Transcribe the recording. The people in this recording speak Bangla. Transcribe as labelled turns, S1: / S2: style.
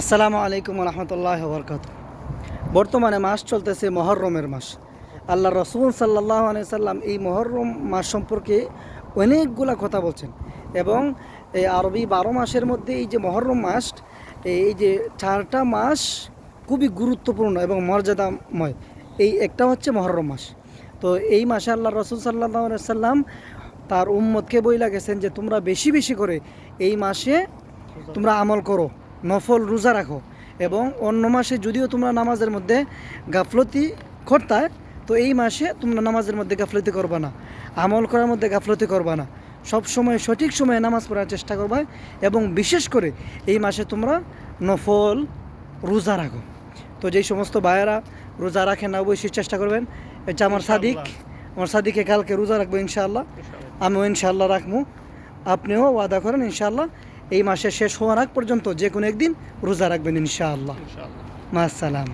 S1: আসসালামু আলাইকুম রহমতুল্লাহ বরকাত বর্তমানে মাস চলতেছে মহরমের মাস। আল্লাহ রসুল সাল্লাহ সাল্লাম এই মহরম মাস সম্পর্কে অনেকগুলা কথা বলছেন এবং এই আরবি বারো মাসের মধ্যে এই যে মহরম মাস, এই যে চারটা মাস খুবই গুরুত্বপূর্ণ এবং মর্যাদাময়। এই একটা হচ্ছে মহরম মাস। তো এই মাসে আল্লাহ রসুল সাল্লাহ সাল্লাম তার উম্মতকে বইলা গেছেন যে তোমরা বেশি বেশি করে এই মাসে তোমরা আমল করো। নফল রোজা রাখো এবং অন্য মাসে যদিও তোমরা নামাজের মধ্যে গাফলতি করতায় তো এই মাসে তোমরা নামাজের মধ্যে গাফলতি করবা না। আমল করার মধ্যে গাফলতি করবা না। সব সময় সঠিক সময়ে নামাজ পড়ার চেষ্টা করবা এবং বিশেষ করে এই মাসে তোমরা নফল রোজা রাখো। তো যেই সমস্ত ভাইয়েরা রোজা রাখেন না অবশ্যই চেষ্টা করবেন। এটা আমার সাদিক আমার সাদিকে কালকে রোজা রাখব ইনশাআল্লাহ। আমিও ইনশাআল্লাহ রাখব আপনিও ওয়াদা করেন ইনশাআল্লাহ এই মাসের শেষ হওয়ার আগ পর্যন্ত যে কোনো একদিন রোজা রাখবেন ইনশাআল্লাহ। মা আসসালাম।